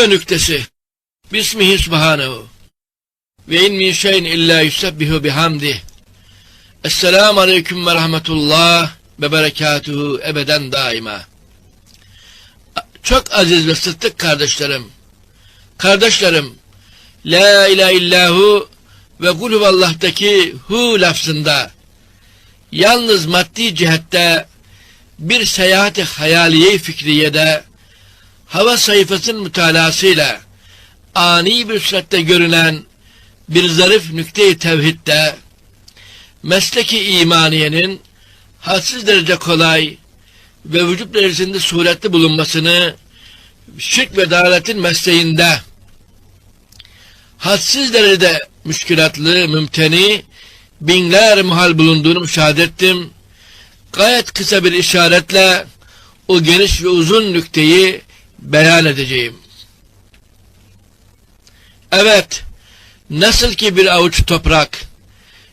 ve nüktesi. Bismihi subhanehu. Ve in min şeyin illa yusebbihu bihamdih. Esselamu aleyküm ve rahmetullah ve berekatuhu ebeden daima. Çok aziz ve sıddık kardeşlerim. Kardeşlerim, La ilahe illahu ve kul huvallah'taki hu lafzında yalnız maddi cihette bir seyahati hayaliye fikriyede hava sayfasının mütalasıyla ani bir surette görünen bir zarif nükte-i tevhidde mesleki imaniyenin hadsiz derece kolay ve vücut derecesinde suretli bulunmasını şirk ve dalaletin mesleğinde hadsiz derecede müşkilatlı, mümteni binler muhal bulunduğunu müşahede ettim. Gayet kısa bir işaretle o geniş ve uzun nükteyi beyan edeceğim. Evet, nasıl ki bir avuç toprak,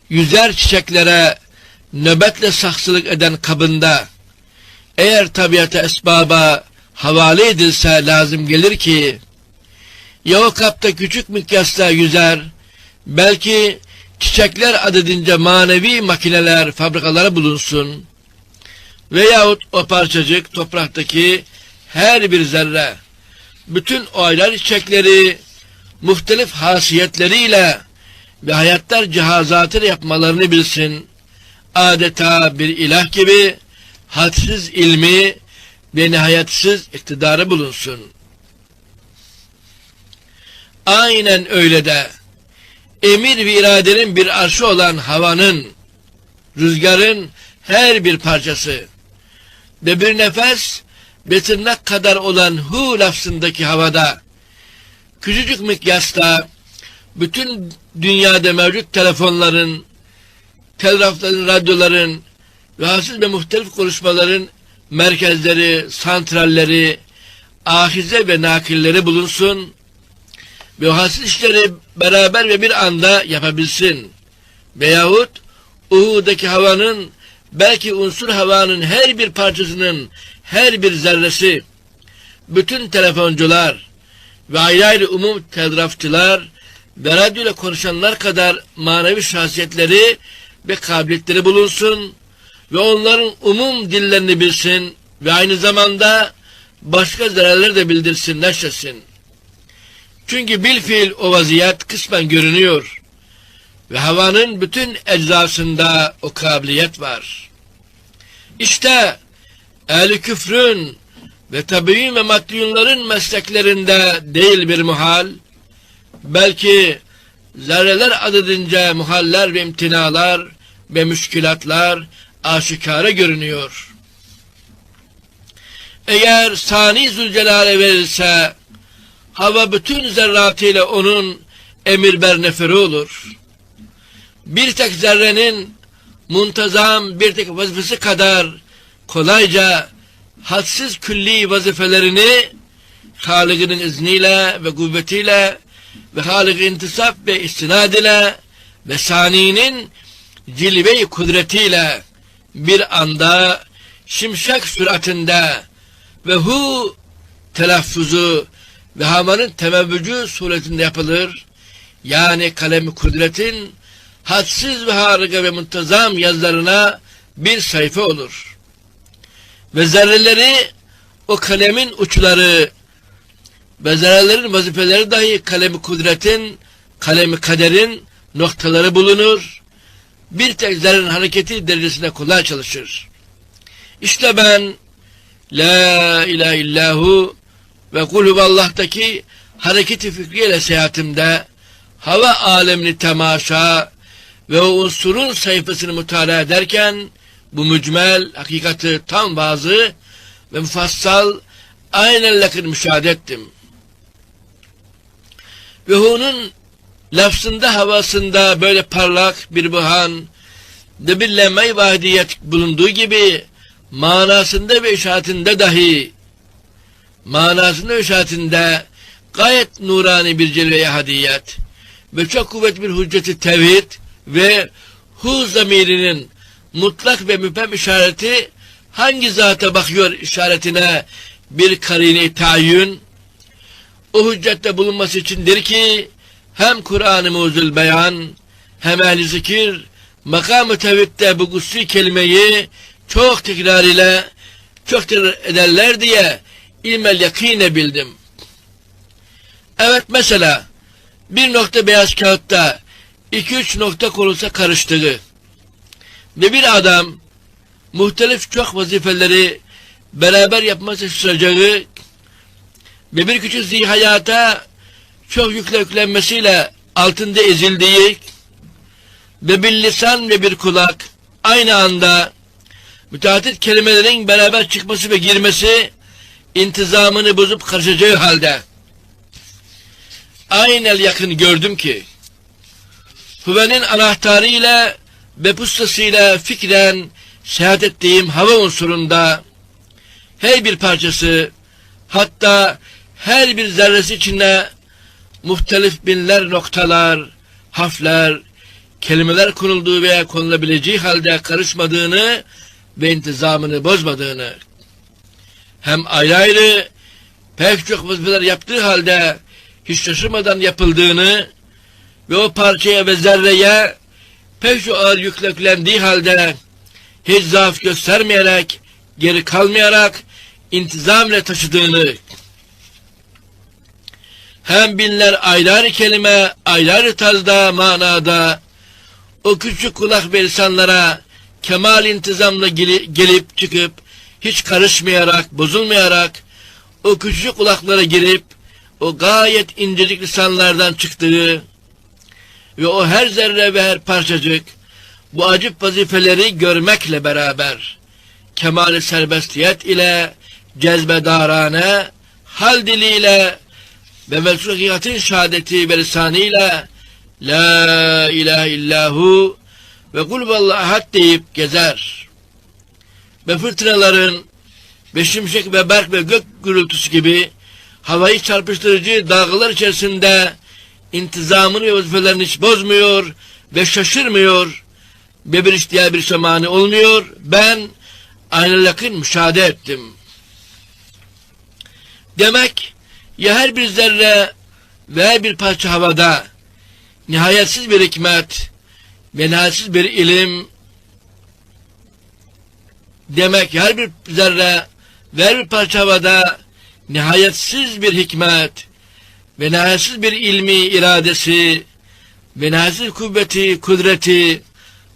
yüzer çiçeklere nöbetle saksılık eden kabında, eğer tabiata esbaba havale edilse lazım gelir ki, ya o kapta küçük mikyasla yüzer, belki çiçekler adedince manevi makineler, fabrikaları bulunsun, veyahut o parçacık topraktaki her bir zerre, bütün oylar çiçekleri, muhtelif hasiyetleriyle ve hayatlar cihazatı yapmalarını bilsin. Adeta bir ilah gibi hadsiz ilmi ve nihayetsiz iktidarı bulunsun. Aynen öyle de emir ve iradenin bir arşı olan havanın, rüzgarın her bir parçası ve bir nefes ve tırnak kadar olan hu lafzındaki havada küçücük mikyasta bütün dünyada mevcut telefonların, telgrafların, radyoların ve hasız ve muhtelif konuşmaların merkezleri, santralleri, ahize ve nakilleri bulunsun ve o hasıl işleri beraber ve bir anda yapabilsin. Veyahut Uhud'daki havanın belki unsur havanın her bir parçasının her bir zerresi bütün telefoncular ve ayrı ayrı umum telgrafçılar ve radyoyla konuşanlar kadar manevi şahsiyetleri ve kabiliyetleri bulunsun ve onların umum dillerini bilsin ve aynı zamanda başka zararları da bildirsin, neşresin. Çünkü bilfiil o vaziyet kısmen görünüyor ve havanın bütün eczasında o kabiliyet var. İşte ehli küfrün ve tabi'in ve maddiyunların mesleklerinde değil bir muhal, belki zerreler adedince muhaller ve imtinalar ve müşkilatlar aşikare görünüyor. Eğer Sani Zülcelal'e verilse, hava bütün zerratıyla onun emir berneferi olur. Bir tek zerrenin muntazam bir tek vazifesi kadar kolayca hadsiz külli vazifelerini Halık'ın izniyle ve kuvvetiyle ve Halık intisap ve istinad ile ve Sani'nin cilve-i kudretiyle bir anda şimşek süratinde ve hu telaffuzu ve hamanın temevvücü suretinde yapılır. Yani kalemi kudretin hadsiz ve harika ve muntazam yazılarına bir sayfa olur. Ve zerreleri o kalemin uçları ve zerrelerin vazifeleri dahi kalemi kudretin, kalemi kaderin noktaları bulunur. Bir tek zerrenin hareketi derecesine kolay çalışır. İşte ben La ilahe illahu ve kul Allah'taki hareketi fikriyle seyahatimde hava alemini temaşa ve o unsurun sayfasını mutala ederken bu mücmel hakikati tam bazı ve mufassal aynen lakin müşahede ettim. Ve onun lafzında havasında böyle parlak bir buhan lemme vahidiyet bulunduğu gibi manasında ve işaretinde dahi manasında ve işaretinde gayet nurani bir cilve hadiyet ve çok kuvvetli bir hücceti tevhid ve hu zamirinin mutlak ve müphem işareti hangi zata bakıyor işaretine bir karine tayyün o hüccette bulunması içindir ki hem Kur'an-ı Muzul Beyan hem ehli zikir makam-ı tevhidde bu kutsi kelimeyi çok tekrar ile çok ederler diye ilmel yakine bildim. Evet mesela bir nokta beyaz kağıtta iki üç nokta konulsa karıştığı ve bir adam muhtelif çok vazifeleri beraber yapması çalışacağı ve bir küçük zihayata çok yükle yüklenmesiyle altında ezildiği ve bir lisan ve bir kulak aynı anda müteahhit kelimelerin beraber çıkması ve girmesi intizamını bozup karışacağı halde aynel yakın gördüm ki Hüvenin anahtarıyla ve pustasıyla fikren seyahat ettiğim hava unsurunda her bir parçası hatta her bir zerresi içinde muhtelif binler noktalar, harfler, kelimeler konulduğu veya konulabileceği halde karışmadığını ve intizamını bozmadığını hem ayrı ayrı pek çok vazifeler yaptığı halde hiç şaşırmadan yapıldığını ve o parçaya ve zerreye çok ağır yüklendiği halde hiç zaaf göstermeyerek, geri kalmayarak intizam ile taşıdığını hem binler ayrı kelime, ayrı tarzda, manada o küçük kulak ve insanlara kemal intizamla gelip çıkıp hiç karışmayarak, bozulmayarak o küçük kulaklara girip o gayet incecik lisanlardan çıktığı ve o her zerre ve her parçacık bu acip vazifeleri görmekle beraber kemal serbestiyet ile cezbedarane hal diliyle ve mesuliyetin şehadeti ve lisanıyla La ilahe illahu ve kul vallahat deyip gezer. Ve fırtınaların ve şimşek ve berk ve gök gürültüsü gibi havayı çarpıştırıcı dalgalar içerisinde intizamını ve vazifelerini hiç bozmuyor ve şaşırmıyor ve bir ihtiyar bir şamani olmuyor. Ben aynı yakın müşahede ettim. Demek ya her bir zerre ve her bir parça havada nihayetsiz bir hikmet ve nihayetsiz bir ilim demek her bir zerre ve her bir parça havada nihayetsiz bir hikmet ve bir ilmi iradesi ve kuvveti, kudreti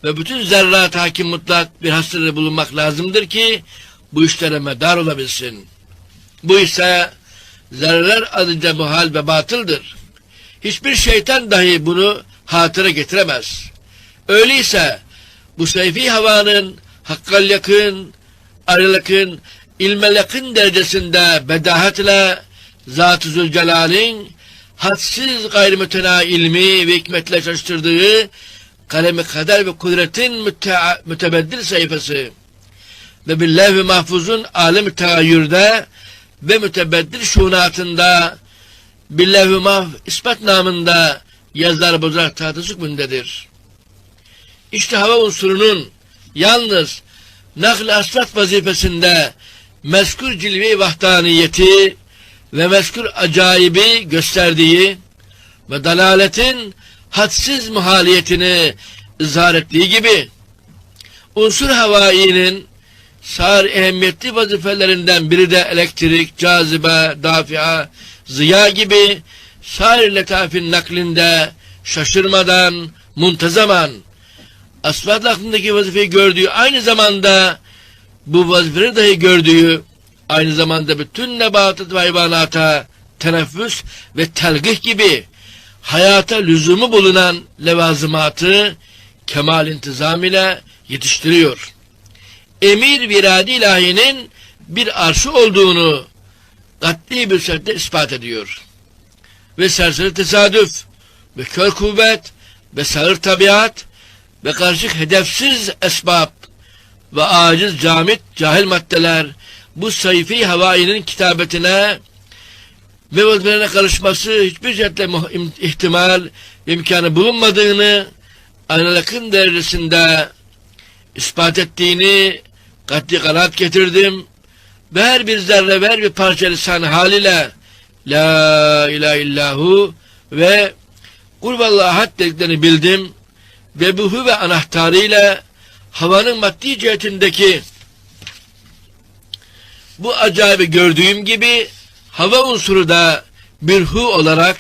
ve bütün zerrat hakim mutlak bir hasrede bulunmak lazımdır ki bu işlere medar olabilsin. Bu ise zerreler adınca muhal ve batıldır. Hiçbir şeytan dahi bunu hatıra getiremez. Öyleyse bu seyfi havanın hakkal yakın, ayrılıkın, ilmel yakın derecesinde bedahetle Zat-ı Zülcelal'in hadsiz gayrimütena ilmi ve hikmetle çalıştırdığı kalemi kader ve kudretin müte mütebeddil sayfası ve bir levh-i mahfuzun alem-i tegayyürde ve mütebeddil şunatında billahü mah ispat namında yazılar bozarak tahtı hükmündedir. İşte hava unsurunun yalnız nakl asfat vazifesinde meskur cilve vahdaniyeti ve meskur acayibi gösterdiği ve dalaletin hadsiz muhaliyetini izhar ettiği gibi unsur havainin sar ehemmiyetli vazifelerinden biri de elektrik, cazibe, dafia, ziya gibi sair letafin naklinde şaşırmadan, muntazaman asfalt aklındaki vazifeyi gördüğü aynı zamanda bu vazifeleri dahi gördüğü aynı zamanda bütün nebatat ve hayvanata teneffüs ve telgih gibi hayata lüzumu bulunan levazımatı kemal intizam ile yetiştiriyor. Emir viradi ilahinin bir arşı olduğunu katli bir şekilde ispat ediyor. Ve serseri tesadüf ve kör kuvvet ve sağır tabiat ve karışık hedefsiz esbab ve aciz camit cahil maddeler bu sayfi havainin kitabetine ve vazifelerine karışması hiçbir cihetle ihtimal imkanı bulunmadığını aynalakın derecesinde ispat ettiğini katli kanat getirdim. Ve her bir zerre ver bir parça lisan haliyle La ilahe illahu ve Kurvallahu ahad dediklerini bildim. Ve bu ve anahtarıyla havanın maddi cihetindeki bu acayibi gördüğüm gibi hava unsuru da bir hu olarak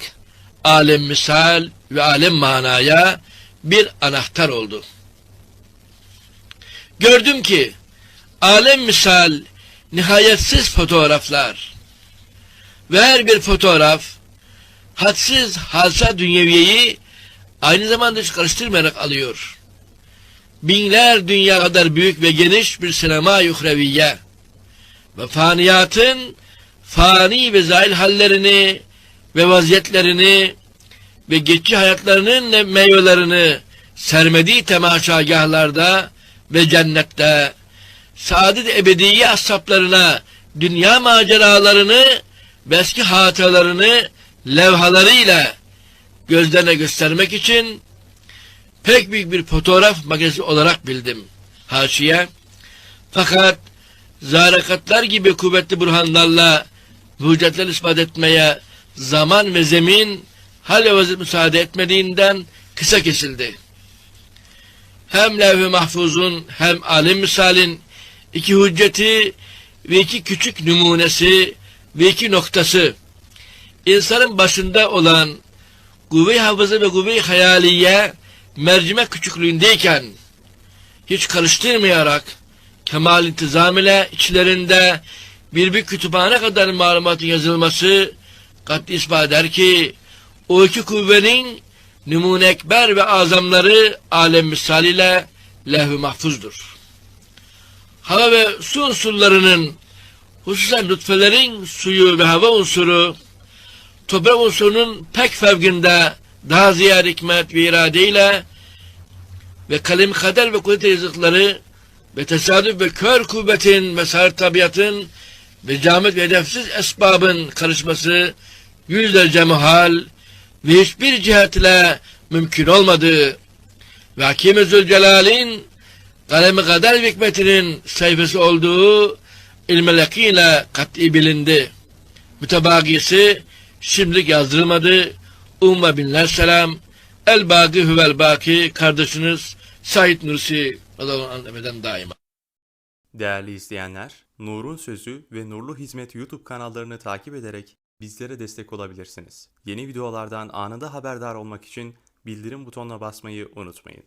alem misal ve alem manaya bir anahtar oldu. Gördüm ki alem misal nihayetsiz fotoğraflar ve her bir fotoğraf hadsiz halsa dünyeviyeyi aynı zamanda hiç karıştırmayarak alıyor. Binler dünya kadar büyük ve geniş bir sinema yuhreviye ve faniyatın fani ve zail hallerini ve vaziyetlerini ve geçici hayatlarının meyvelerini sermediği temaşagahlarda ve cennette saadet ebediye ashablarına dünya maceralarını ve eski hatıralarını levhalarıyla gözlerine göstermek için pek büyük bir fotoğraf makinesi olarak bildim. Haşiye. Fakat zarakatlar gibi kuvvetli burhanlarla vücutları ispat etmeye zaman ve zemin hal ve müsaade etmediğinden kısa kesildi. Hem levh-i mahfuzun hem alim misalin iki hücceti ve iki küçük numunesi ve iki noktası insanın başında olan kuvve-i hafıza ve kuvve-i hayaliye mercimek küçüklüğündeyken hiç karıştırmayarak kemal intizam ile içlerinde bir bir kütüphane kadar malumatın yazılması kat'i ispat eder ki o iki kuvvenin numune ekber ve azamları alem misal ile lehv-i mahfuzdur. Hava ve su unsurlarının hususen lütfelerin suyu ve hava unsuru toprak unsurunun pek fevkinde daha ziyade hikmet ve iradeyle ve kalem kader ve kudret rızıkları ve tesadüf ve kör kuvvetin ve sahir tabiatın ve camet ve hedefsiz esbabın karışması yüzlerce muhal ve hiçbir cihetle mümkün olmadığı ve Hakim-i Zülcelal'in kalemi kader hikmetinin sayfası olduğu ilmelekiyle kat'i bilindi. Mütebagisi şimdilik yazdırılmadı. Umma binler selam. El baki huvel baki kardeşiniz Said Nursi Allah'ın ebeden daima. Değerli izleyenler, Nur'un Sözü ve Nurlu Hizmet YouTube kanallarını takip ederek bizlere destek olabilirsiniz. Yeni videolardan anında haberdar olmak için bildirim butonuna basmayı unutmayın.